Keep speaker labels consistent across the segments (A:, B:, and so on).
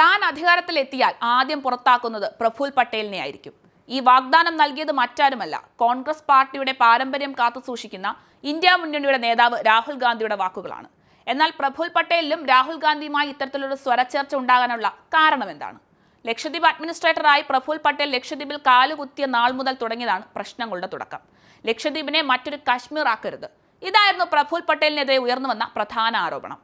A: താൻ അധികാരത്തിലെത്തിയാൽ ആദ്യം പുറത്താക്കുന്നത് പ്രഫുൽ പട്ടേലിനെ ആയിരിക്കും ഈ വാഗ്ദാനം നൽകിയത് മറ്റാരുമല്ല കോൺഗ്രസ് പാർട്ടിയുടെ പാരമ്പര്യം കാത്തുസൂക്ഷിക്കുന്ന ഇന്ത്യ മുന്നണിയുടെ നേതാവ് രാഹുൽ ഗാന്ധിയുടെ വാക്കുകളാണ്. എന്നാൽ പ്രഫുൽ പട്ടേലിലും രാഹുൽ ഗാന്ധിയുമായി ഇത്തരത്തിലൊരു സ്വരച്ചേർച്ച ഉണ്ടാകാനുള്ള കാരണം എന്താണ് ലക്ഷദ്വീപ് അഡ്മിനിസ്ട്രേറ്ററായി പ്രഫുൽ പട്ടേൽ ലക്ഷദ്വീപിൽ കാലുകുത്തിയ നാൾ മുതൽ തുടങ്ങിയതാണ് പ്രശ്നങ്ങളുടെ തുടക്കം. ലക്ഷദ്വീപിനെ മറ്റൊരു കശ്മീർ ആക്കരുത്. ഇതായിരുന്നു പ്രഫുൽ പട്ടേലിനെതിരെ ഉയർന്നു വന്ന പ്രധാന ആരോപണം.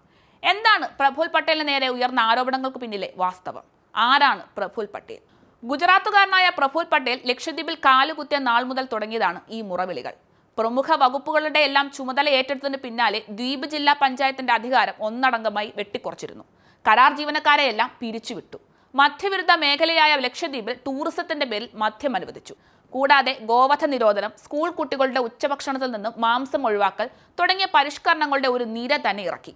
A: എന്താണ് പ്രഫുൽ പട്ടേലിന് നേരെ ഉയർന്ന ആരോപണങ്ങൾക്ക് പിന്നിലെ വാസ്തവം? ആരാണ് പ്രഫുൽ പട്ടേൽ? ഗുജറാത്തുകാരനായ പ്രഫുൽ പട്ടേൽ ലക്ഷദ്വീപിൽ കാലുകുത്തിയ നാൾ മുതൽ തുടങ്ങിയതാണ് ഈ മുറവിളികൾ. പ്രമുഖ വകുപ്പുകളുടെ എല്ലാം ചുമതല ഏറ്റെടുത്തതിന് പിന്നാലെ ദ്വീപ് ജില്ലാ പഞ്ചായത്തിന്റെ അധികാരം ഒന്നടങ്കമായി വെട്ടിക്കുറച്ചിരുന്നു. കരാർ ജീവനക്കാരെയെല്ലാം പിരിച്ചുവിട്ടു. മധ്യവിരുദ്ധ മേഖലയായ ലക്ഷദ്വീപിൽ ടൂറിസത്തിന്റെ പേരിൽ മദ്യം അനുവദിച്ചു. കൂടാതെ ഗോവധ നിരോധനം സ്കൂൾ കുട്ടികളുടെ ഉച്ചഭക്ഷണത്തിൽ നിന്നും മാംസം ഒഴിവാക്കൽ തുടങ്ങിയ പരിഷ്കരണങ്ങളുടെ ഒരു നിര തന്നെ ഇറക്കി.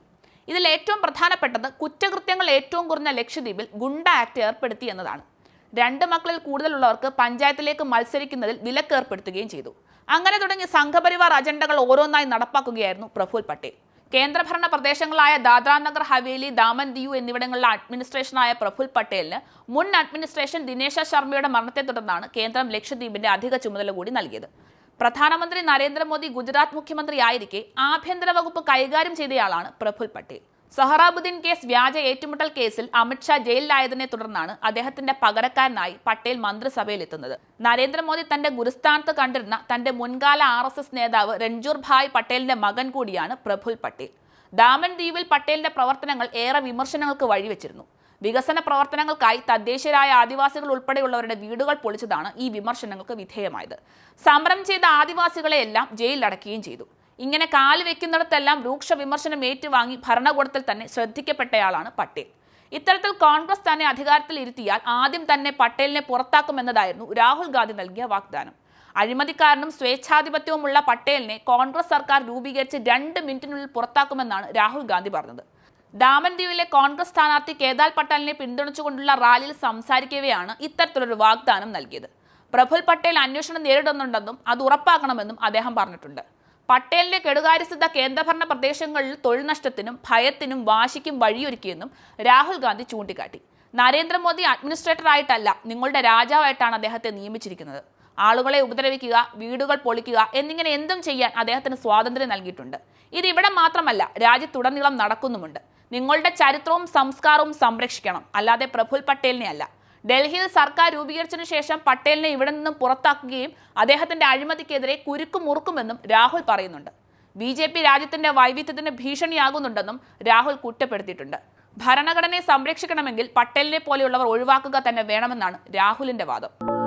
A: ഇതിൽ ഏറ്റവും പ്രധാനപ്പെട്ടത് കുറ്റകൃത്യങ്ങൾ ഏറ്റവും കുറഞ്ഞ ലക്ഷദ്വീപിൽ ഗുണ്ട ആക്ട് ഏർപ്പെടുത്തി എന്നതാണ്. രണ്ട് മക്കളിൽ കൂടുതലുള്ളവർക്ക് പഞ്ചായത്തിലേക്ക് മത്സരിക്കുന്നതിൽ വിലക്ക് ഏർപ്പെടുത്തുകയും ചെയ്തു. അങ്ങനെ തുടങ്ങി സംഘപരിവാർ അജണ്ടകൾ ഓരോന്നായി നടപ്പാക്കുകയായിരുന്നു പ്രഫുൽ പട്ടേൽ. കേന്ദ്രഭരണ പ്രദേശങ്ങളായ ദാദ്ര നഗർ ഹവേലി ദാമൻ ദിയു എന്നിവിടങ്ങളിലെ അഡ്മിനിസ്ട്രേഷനായ പ്രഫുൽ പട്ടേലിന് മുൻ അഡ്മിനിസ്ട്രേഷൻ ദിനേശ ശർമ്മയുടെ മരണത്തെ തുടർന്നാണ് കേന്ദ്രം ലക്ഷദ്വീപിന്റെ അധിക ചുമതല കൂടി നൽകിയത്. പ്രധാനമന്ത്രി നരേന്ദ്രമോദി ഗുജറാത്ത് മുഖ്യമന്ത്രിയായിരിക്കെ ആഭ്യന്തര വകുപ്പ് കൈകാര്യം ചെയ്തയാളാണ് പ്രഫുൽ പട്ടേൽ. സഹറാബുദ്ദീൻ കേസ് വ്യാജ ഏറ്റുമുട്ടൽ കേസിൽ അമിത്ഷാ ജയിലിലായതിനെ തുടർന്നാണ് അദ്ദേഹത്തിന്റെ പകരക്കാരനായി പട്ടേൽ മന്ത്രിസഭയിലെത്തുന്നത്. നരേന്ദ്രമോദി തന്റെ ഗുരുസ്ഥാനത്ത് കണ്ടിരുന്ന തന്റെ മുൻകാല ആർ നേതാവ് രഞ്ജൂർ ഭായ് പട്ടേലിന്റെ മകൻ കൂടിയാണ് പ്രഫുൽ പട്ടേൽ. ദാമൻ ദ്വീപിൽ പട്ടേലിന്റെ പ്രവർത്തനങ്ങൾ ഏറെ വിമർശനങ്ങൾക്ക് വഴിവെച്ചിരുന്നു. വികസന പ്രവർത്തനങ്ങൾക്കായി തദ്ദേശീയരായ ആദിവാസികൾ ഉൾപ്പെടെയുള്ളവരുടെ വീടുകൾ പൊളിച്ചതാണ് ഈ വിമർശനങ്ങൾക്ക് വിധേയമായത്. സമരം ചെയ്ത ആദിവാസികളെ എല്ലാം ജയിലിലടക്കുകയും ചെയ്തു. ഇങ്ങനെ കാൽ വെക്കുന്നിടത്തെല്ലാം രൂക്ഷ വിമർശനം ഏറ്റുവാങ്ങി ഭരണകൂടത്തിൽ തന്നെ ശ്രദ്ധിക്കപ്പെട്ടയാളാണ് പട്ടേൽ. ഇത്തരത്തിൽ കോൺഗ്രസ് തന്നെ അധികാരത്തിൽ ഇരുത്തിയാൽ ആദ്യം തന്നെ പട്ടേലിനെ പുറത്താക്കുമെന്നതായിരുന്നു രാഹുൽ ഗാന്ധി നൽകിയ വാഗ്ദാനം. അഴിമതിക്കാരനും സ്വേച്ഛാധിപത്യവുമുള്ള പട്ടേലിനെ കോൺഗ്രസ് സർക്കാർ രൂപീകരിച്ച് രണ്ട് മിനിറ്റിനുള്ളിൽ പുറത്താക്കുമെന്നാണ് രാഹുൽ ഗാന്ധി പറഞ്ഞത്. ദാമൻ ദ്വീപിലെ കോൺഗ്രസ് സ്ഥാനാർത്ഥി കേദാൽ പട്ടേലിനെ പിന്തുണച്ചുകൊണ്ടുള്ള റാലിയിൽ സംസാരിക്കവെയാണ് ഇത്തരത്തിലൊരു വാഗ്ദാനം നൽകിയത്. പ്രഫുൽ പട്ടേൽ അന്വേഷണം നേരിടുന്നുണ്ടെന്നും അത് ഉറപ്പാക്കണമെന്നും അദ്ദേഹം പറഞ്ഞിട്ടുണ്ട്. പട്ടേലിന്റെ കെടുകാര്യസ്ഥത കേന്ദ്രഭരണ പ്രദേശങ്ങളിൽ തൊഴിൽ നഷ്ടത്തിനും ഭയത്തിനും വാശിക്കും വഴിയൊരുക്കിയെന്നും രാഹുൽ ഗാന്ധി ചൂണ്ടിക്കാട്ടി. നരേന്ദ്രമോദി അഡ്മിനിസ്ട്രേറ്റർ ആയിട്ടല്ല നിങ്ങളുടെ രാജാവായിട്ടാണ് അദ്ദേഹത്തെ നിയമിച്ചിരിക്കുന്നത്. ആളുകളെ ഉപദ്രവിക്കുക വീടുകൾ പൊളിക്കുക എന്നിങ്ങനെ എന്തും ചെയ്യാൻ അദ്ദേഹത്തിന് സ്വാതന്ത്ര്യം നൽകിയിട്ടുണ്ട്. ഇത് ഇവിടെ മാത്രമല്ല രാജ്യത്തുടനീളം നടക്കുന്നുമുണ്ട്. നിങ്ങളുടെ ചരിത്രവും സംസ്കാരവും സംരക്ഷിക്കണം. അല്ലാതെ പ്രഫുൽ പട്ടേലിനെ അല്ല. ഡൽഹിയിൽ സർക്കാർ രൂപീകരിച്ചതിനു ശേഷം പട്ടേലിനെ ഇവിടെ നിന്നും പുറത്താക്കുകയും അദ്ദേഹത്തിന്റെ അഴിമതിക്കെതിരെ കുരുക്കും മുറുക്കുമെന്നും രാഹുൽ പറയുന്നുണ്ട്. ബി ജെ പി രാജ്യത്തിന്റെ വൈവിധ്യത്തിന് ഭീഷണിയാകുന്നുണ്ടെന്നും രാഹുൽ കുറ്റപ്പെടുത്തിയിട്ടുണ്ട്. ഭരണഘടനയെ സംരക്ഷിക്കണമെങ്കിൽ പട്ടേലിനെ പോലെയുള്ളവർ ഒഴിവാക്കുക തന്നെ വേണമെന്നാണ് രാഹുലിന്റെ വാദം.